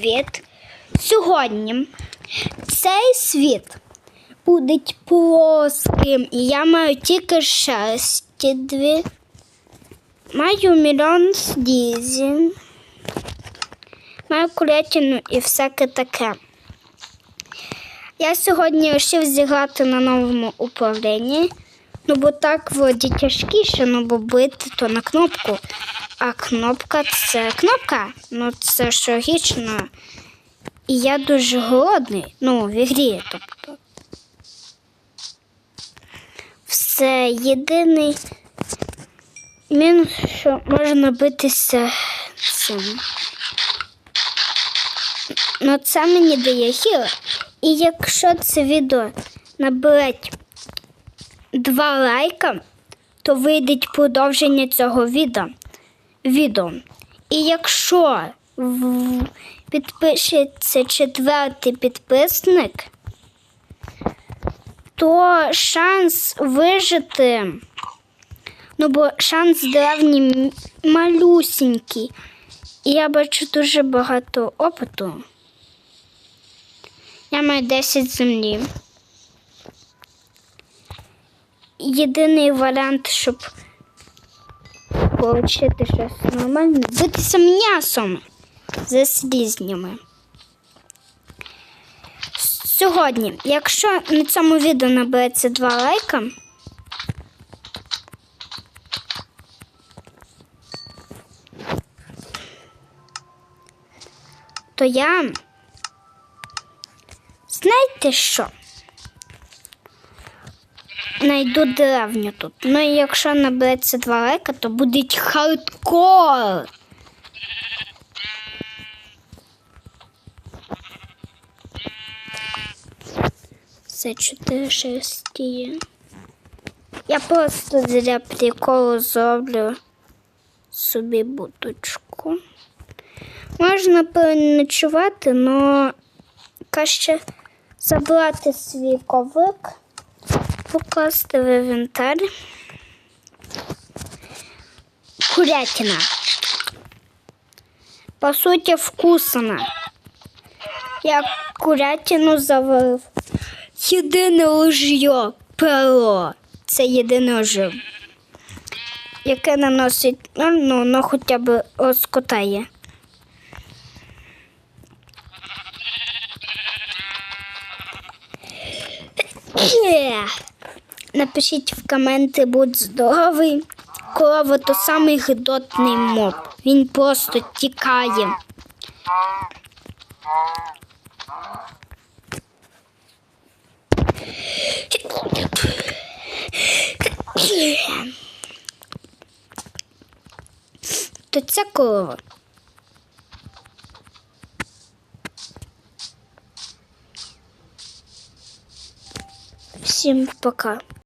Привіт! Сьогодні цей світ буде плоским, і я маю тільки шерсті дві. Маю мільйон слізів, маю курятину і всяке таке. Я сьогодні вирішив зіграти на новому управлінні. Ну, бо так вроді тяжкіше, ну бо бити то на кнопку. А кнопка це кнопка. Ну це ж логічно. І я дуже голодний. Ну, в ігрі, тобто. Все єдиний мінус, що можна битися цим. Ну, це мені дає хіл. І якщо це відео наберуть два лайка, то вийде продовження цього відео. Відео. І якщо підпишеться четвертий підписник, то шанс вижити, ну бо шанс древній м- малюсінький. І я бачу дуже багато опиту. Я маю 10 землі. Єдиний варіант, щоб отримати щось нормальне, битися м'ясом за слізнями. Сьогодні, якщо на цьому відео набереться два лайка, то я знаєте що? Найду деревню тут. Ну і якщо набереться два лайка, то буде хардкор. Це чотири шерсті. Я просто для приколу зроблю собі будочку. Можна переночувати, але краще забрати свій ковик покласти в інвентар. Курятина. По суті, вкусна. Я курятину заварив. Єдине лужьо перо. Це єдине лужьо, яке наносить, ну, ну, ну хоча б розкотає. Є. Напишіть в коменти, будь здоровий. Корова то самий гидотний моб. Він просто тікає. То ця корова. Всім пока.